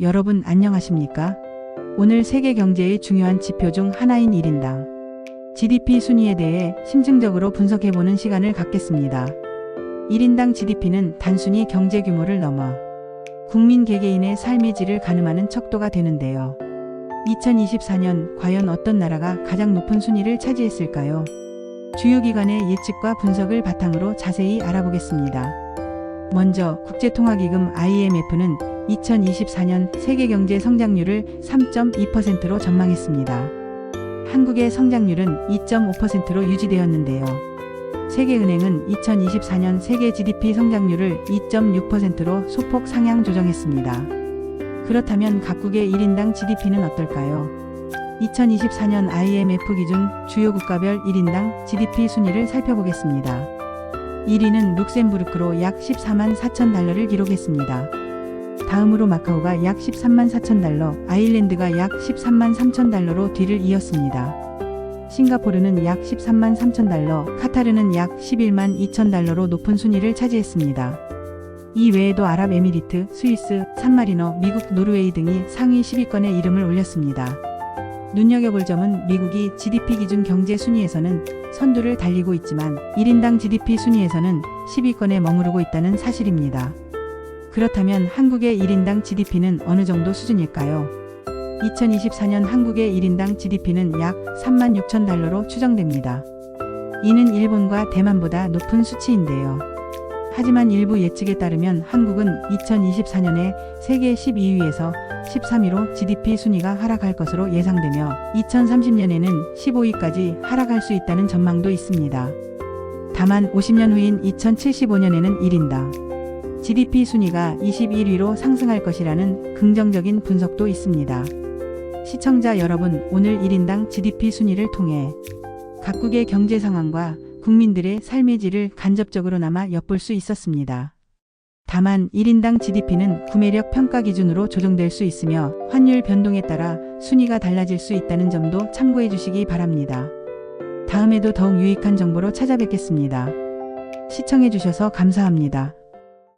여러분 안녕하십니까? 오늘 세계 경제의 중요한 지표 중 하나인 1인당 GDP 순위에 대해 심층적으로 분석해보는 시간을 갖겠습니다. 1인당 GDP는 단순히 경제 규모를 넘어 국민 개개인의 삶의 질을 가늠하는 척도가 되는데요. 2024년 과연 어떤 나라가 가장 높은 순위를 차지했을까요? 주요 기관의 예측과 분석을 바탕으로 자세히 알아보겠습니다. 먼저 국제통화기금 IMF는 2024년 세계 경제 성장률을 3.2%로 전망했습니다. 한국의 성장률은 2.5%로 유지되었는데요. 세계은행은 2024년 세계 GDP 성장률을 2.6%로 소폭 상향 조정했습니다. 그렇다면 각국의 1인당 GDP는 어떨까요? 2024년 IMF 기준 주요 국가별 1인당 GDP 순위를 살펴보겠습니다. 1위는 룩셈부르크로 약 14만 4천 달러를 기록했습니다. 다음으로 마카오가 약 13만 4천 달러, 아일랜드가 약 13만 3천 달러로 뒤를 이었습니다. 싱가포르는 약 13만 3천 달러, 카타르는 약 11만 2천 달러로 높은 순위를 차지했습니다. 이 외에도 아랍에미리트, 스위스, 산마리노, 미국, 노르웨이 등이 상위 10위권에 이름을 올렸습니다. 눈여겨볼 점은 미국이 GDP 기준 경제 순위에서는 선두를 달리고 있지만 1인당 GDP 순위에서는 10위권에 머무르고 있다는 사실입니다. 그렇다면 한국의 1인당 GDP는 어느 정도 수준일까요? 2024년 한국의 1인당 GDP는 약 3만 6천 달러로 추정됩니다. 이는 일본과 대만보다 높은 수치인데요. 하지만 일부 예측에 따르면 한국은 2024년에 세계 12위에서 13위로 GDP 순위가 하락할 것으로 예상되며 2030년에는 15위까지 하락할 수 있다는 전망도 있습니다. 다만 50년 후인 2075년에는 1인당 GDP 순위가 21위로 상승할 것이라는 긍정적인 분석도 있습니다. 시청자 여러분, 오늘 1인당 GDP 순위를 통해 각국의 경제 상황과 국민들의 삶의 질을 간접적으로나마 엿볼 수 있었습니다. 다만 1인당 GDP는 구매력 평가 기준으로 조정될 수 있으며 환율 변동에 따라 순위가 달라질 수 있다는 점도 참고해 주시기 바랍니다. 다음에도 더욱 유익한 정보로 찾아뵙겠습니다. 시청해 주셔서 감사합니다.